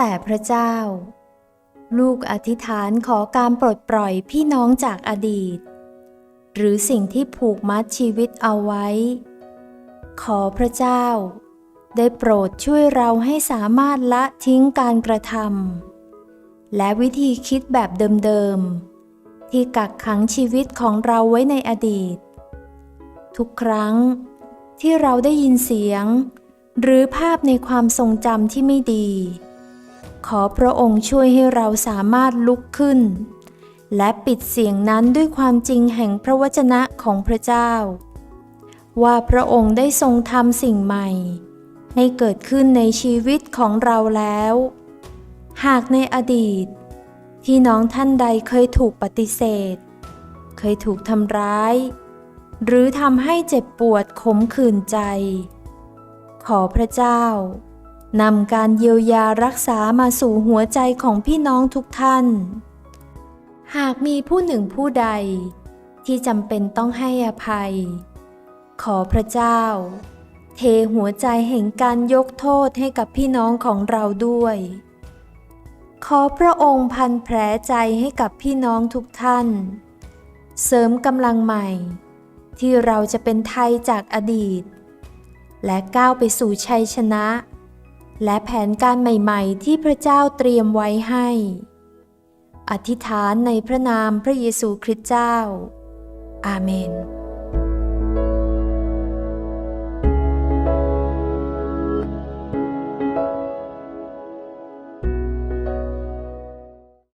แต่พระเจ้า ลูกอธิษฐานขอการปลดปล่อยพี่น้องจากอดีต หรือสิ่งที่ผูกมัดชีวิตเอาไว้ ขอพระเจ้า ได้โปรดช่วยเราให้สามารถละทิ้งการกระทำและวิธีคิดแบบเดิมๆ ที่กักขังชีวิตของเราไว้ในอดีต ทุกครั้งที่เราได้ยินเสียง หรือภาพในความทรงจำที่ไม่ดี ขอพระองค์ช่วยให้เราสามารถลุกขึ้น และปิดเสียงนั้นด้วยความจริงแห่งพระวจนะของพระเจ้า ว่าพระองค์ได้ทรงทำสิ่งใหม่ ให้เกิดขึ้นในชีวิตของเราแล้ว หากในอดีต ที่น้องท่านใดเคยถูกปฏิเสธ เคยถูกทำร้าย หรือทำให้เจ็บปวดขมขื่นใจ ขอพระเจ้า นำการเยียวยารักษามาสู่หัวใจของพี่น้องทุกท่าน หากมีผู้หนึ่งผู้ใด ที่จำเป็นต้องให้อภัย ขอพระเจ้า เทหัวใจแห่งการยกโทษให้กับพี่น้องของเราด้วย ขอพระองค์พันแผลใจให้กับพี่น้องทุกท่าน เสริมกำลังใหม่ ที่เราจะเป็นไทยจากอดีต และก้าวไปสู่ชัยชนะ และแผนการใหม่ๆ ที่พระเจ้าเตรียมไว้ให้ อธิษฐานในพระนามพระเยซูคริสต์เจ้า อาเมน